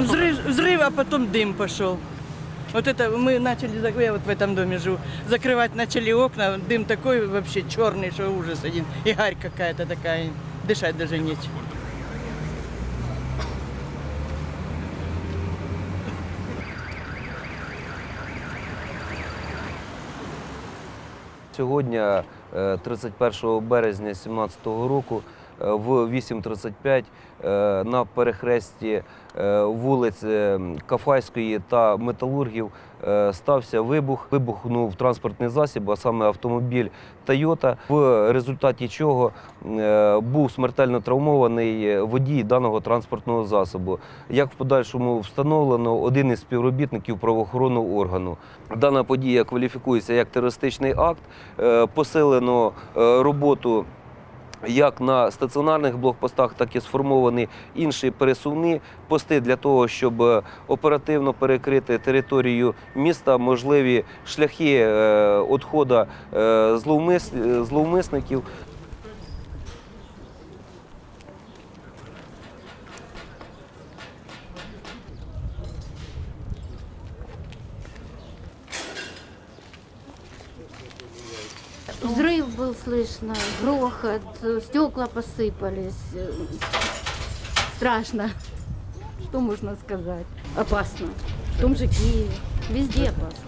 Взрыв, взрыв, а потом дым пошел. Вот это мы начали, зак- я вот в этом доме живу, закрывать начали окна, дым такой вообще черный, что ужас один. И гарь какая-то такая, дышать даже нечего. Сьогодні, е, 31 березня 2017 року, е, в 8.35 е, на перехресті е, вулиць Кафайської та Металургів е, стався вибух. Вибухнув транспортний засіб, а саме автомобіль Toyota, в результаті чого був смертельно травмований водій даного транспортного засобу. Як в подальшому встановлено, один із співробітників правоохоронного органу. Дана подія кваліфікується як терористичний акт. Посилено роботу як на стаціонарних блокпостах, так і сформовані інші пересувні пости для того, щоб е, оперативно перекрити територію міста, можливі шляхи відходу зловмисників. Взрыв был слышно, грохот, стекла посыпались. Э, Страшно. Что можно сказать? Опасно. В том же Киеве. Везде опасно.